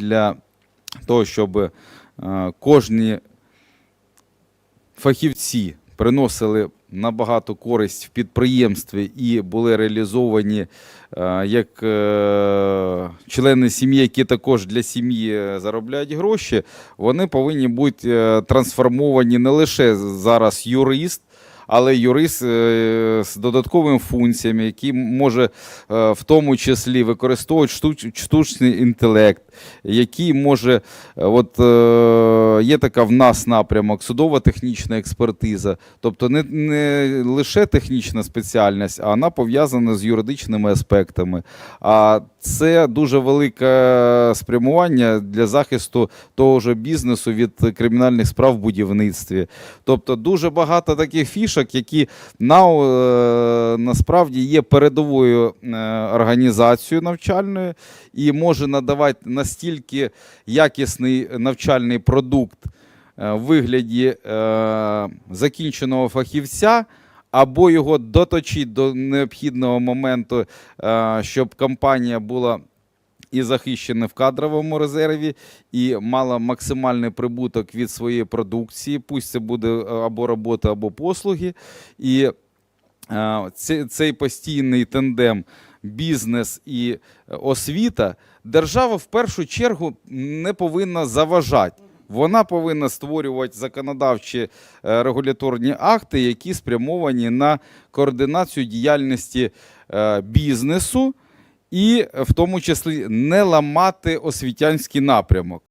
для того, щоб е, кожні фахівці приносили набагато користь в підприємстві і були реалізовані е, як е, члени сім'ї, які також для сім'ї заробляють гроші, вони повинні бути трансформовані не лише зараз юрист. Але юрист е, з додатковими функціями, який може е, в тому числі використовувати штуч, штучний інтелект, який може, от е, є така в нас напрямок, судова технічна експертиза, тобто не, не лише технічна спеціальність, а вона пов'язана з юридичними аспектами. А це дуже велике спрямування для захисту того ж бізнесу від кримінальних справ в будівництві. Тобто дуже багато таких фішок, які на, е, насправді є передовою е, організацією навчальною і може надавати настільки якісний навчальний продукт е, в вигляді закінченого фахівця. Або його доточить до необхідного моменту, е, щоб компанія була і захищена в кадровому резерві, і мала максимальний прибуток від своєї продукції. Пусть це буде е, або робота, або послуги. І е, цей, постійний тандем бізнес і освіта держава в першу чергу не повинна заважати. Вона повинна створювати законодавчі е, регуляторні акти, які спрямовані на координацію діяльності е, бізнесу, і в тому числі не ламати освітянський напрямок.